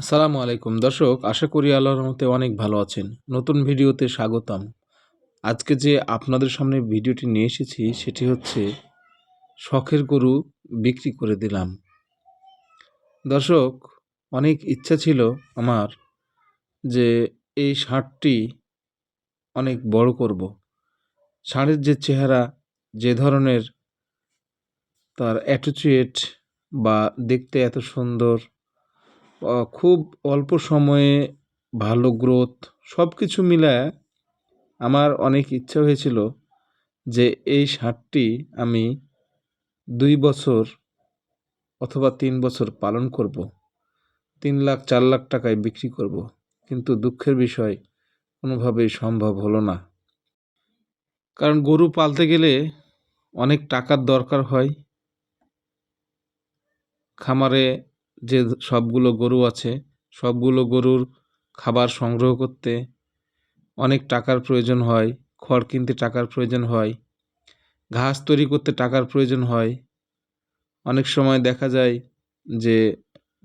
আসসালামু আলাইকুম। দর্শক, আশা করি আল্লাহর রহমতে অনেক ভালো আছেন। নতুন ভিডিওতে স্বাগতম। আজকে যে আপনাদের সামনে ভিডিওটি নিয়ে এসেছি, সেটি হচ্ছে শখের গরু বিক্রি করে দিলাম। দর্শক, অনেক ইচ্ছা ছিল আমার যে এই ষাঁড়টি অনেক বড় করব। ষাঁড়ের যে চেহারা, যে ধরনের তার অ্যাটিচিউড বা দেখতে এত সুন্দর খুব অল্প সময়ে ভালো গ্রোথ সব কিছু মিলায় আমার অনেক ইচ্ছা হয়েছিল যে এই ষাঁড়টি আমি দুই বছর অথবা তিন বছর পালন করব। তিন লাখ, চার লাখ টাকায় বিক্রি করব। কিন্তু দুঃখের বিষয়, কোনোভাবেই সম্ভব হলো না। কারণ গরু পালতে গেলে অনেক টাকার দরকার হয়। খামারে যে সবগুলো গরু আছে, সবগুলো গরুর খাবার সংগ্রহ করতে অনেক টাকার প্রয়োজন হয়, খড় কিনতে টাকার প্রয়োজন হয়, ঘাস তৈরি করতে টাকার প্রয়োজন হয়। অনেক সময় দেখা যায় যে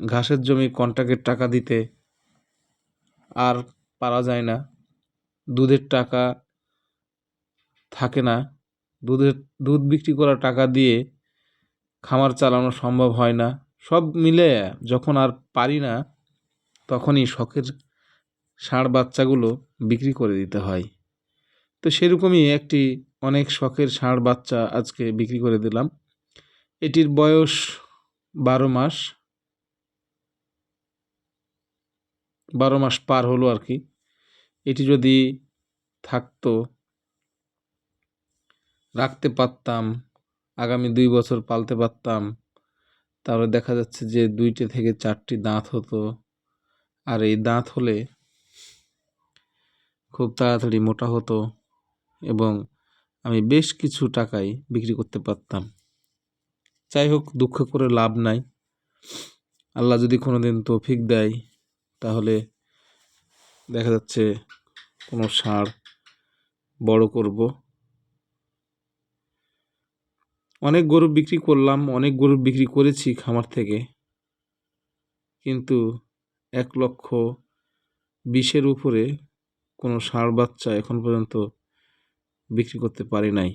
ঘাসের জমি কন্ট্রাক্টের টাকা দিতে আর পারা যায় না, দুধের টাকা থাকে না, দুধের, দুধ বিক্রি করা টাকা দিয়ে খামার চালানো সম্ভব হয় না। সব মিলে যখন আর পারি না, তখনই শখের ষাঁড় বাচ্চাগুলো বিক্রি করে দিতে হয়। তো সেরকমই একটি অনেক শখের ষাঁড় বাচ্চা আজকে বিক্রি করে দিলাম। এটির বয়স বারো মাস। বারো মাস পার হলো আর কি। এটি যদি থাকতো, রাখতে পারতাম, আগামী দুই বছর পালতে পারতাম তাহলে দেখা যাচ্ছে যে দুইটে থেকে চারটি দাঁত হতো। আর এই দাঁত হলে খুব তাড়াতাড়ি মোটা হতো এবং আমি বেশ কিছু টাকায় বিক্রি করতে পারতাম। যাই হোক, দুঃখ করে লাভ নাই। আল্লাহ যদি কোনো দিন তৌফিক দেয়, তাহলে দেখা যাচ্ছে কোনো ষাঁড় বড় করব। অনেক গরু বিক্রি করলাম, অনেক গরু বিক্রি করেছি খামার থেকে। কিন্তু এক লক্ষ বিশের উপরে কোনো ষাঁড় বাচ্চা এখন পর্যন্ত বিক্রি করতে পারি নাই।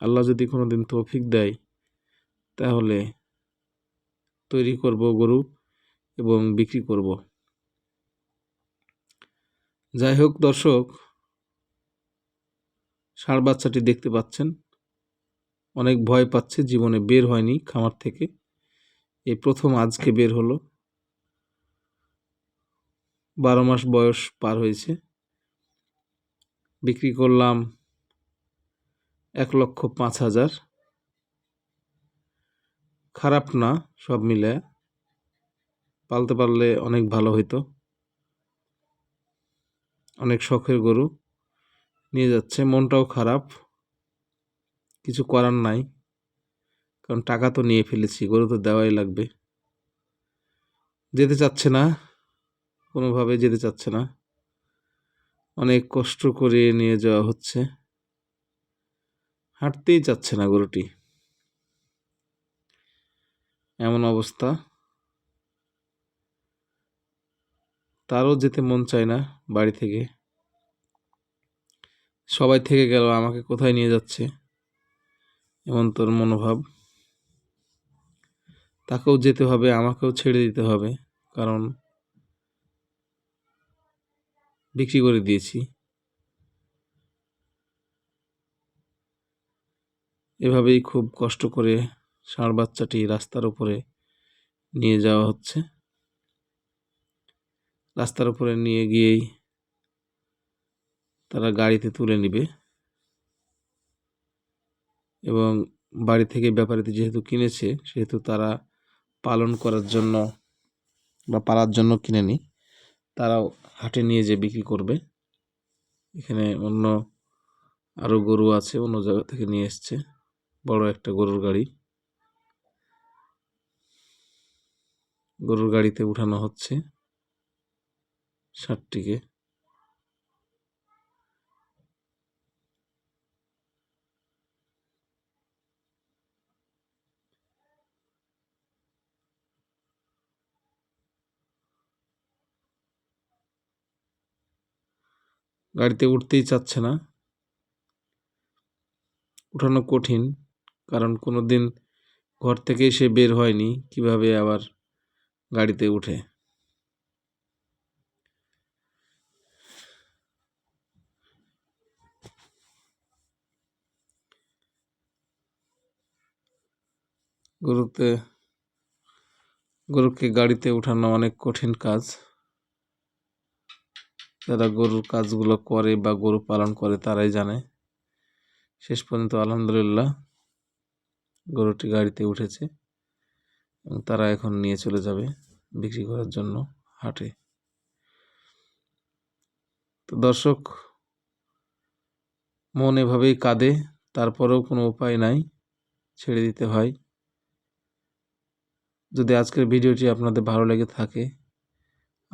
আল্লাহ যদি কোনো দিন তৌফিক দেয়, তাহলে তৈরি করব গরু এবং বিক্রি করব। যাই হোক দর্শক ষাঁড় বাচ্চাটি দেখতে পাচ্ছেন। অনেক ভয় পাচ্ছে, জীবনে বের হয়নি খামার থেকে। এই প্রথম আজকে বের হলো। বারো মাস বয়স পার হয়েছে। বিক্রি করলাম এক লক্ষ পাঁচ হাজার। খারাপ না, সব মিলে। পালতে পারলে অনেক ভালো হইতো। অনেক শখের গরু নিয়ে যাচ্ছে, মনটাও খারাপ। কিছু করার নাই। কারণ টাকা তো নিয়ে ফেলেছি, গরু তো দেওয়াই লাগবে। যেতে চাচ্ছে না, কোনোভাবে যেতে চাচ্ছে না। অনেক কষ্ট করে নিয়ে যাওয়া হচ্ছে। হাঁটতেই চাচ্ছে না গরুটি। এমন অবস্থা। তারও যেতে মন চায় না বাড়ি থেকে। সবাই থেকে গেল, আমাকে কোথায় নিয়ে যাচ্ছে? এমন তোর মনোভাব। তাকেও যেতে হবে, আমাকেও ছেড়ে দিতে হবে, কারণ বিক্রি করে দিয়েছি। এভাবেই খুব কষ্ট করে ষাঁড় বাচ্চাটি রাস্তার উপরে নিয়ে যাওয়া হচ্ছে। রাস্তার উপরে নিয়ে গিয়েই তারা গাড়িতে তুলে নিবে। এবং বাড়ি থেকে ব্যাপারীতে যেহেতু কিনেছে, সেহেতু তারা পালন করার জন্য বা পালার জন্য কিনে নি তারাও হাটে নিয়ে যেয়ে বিক্রি করবে। এখানে অন্য আরও গরু আছে, অন্য জায়গা থেকে নিয়ে এসছে। বড় একটা গরুর গাড়ি। গরুর গাড়িতে উঠানো হচ্ছে ষাটটিকে। গাড়িতে উঠতেই চাচ্ছে না। উঠানো কঠিন, কারণ কোনো দিন ঘর থেকেই সে বের হয়নি, কীভাবে আবার গাড়িতে উঠে? গরুতে, গরুকে গাড়িতে উঠানো অনেক কঠিন কাজ। যারা গরুর কাজগুলো করে বা গরু পালন করে তারাই জানে। শেষ পর্যন্ত আলহামদুলিল্লাহ গরুটি গাড়িতে উঠেছে এবং তারা এখন নিয়ে চলে যাবে বিক্রি করার জন্য হাটে। তো দর্শক, মন এভাবেই কাঁদে, তারপরেও কোনো উপায় নাই, ছেড়ে দিতে হয়। যদি আজকের ভিডিওটি আপনাদের ভালো লেগে থাকে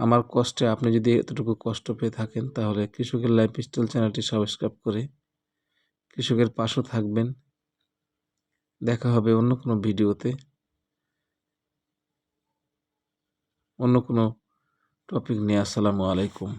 আমার কষ্টে আপনি যদি এতটুকু কষ্ট পেয়ে থাকেন, তাহলে কৃষকের লাইফ স্টাইল চ্যানেলটি সাবস্ক্রাইব করে কৃষকের পাশও থাকবেন। দেখা হবে অন্য কোনো ভিডিওতে। অন্য কোনো টপিক নিয়ে। আসসালামু আলাইকুম।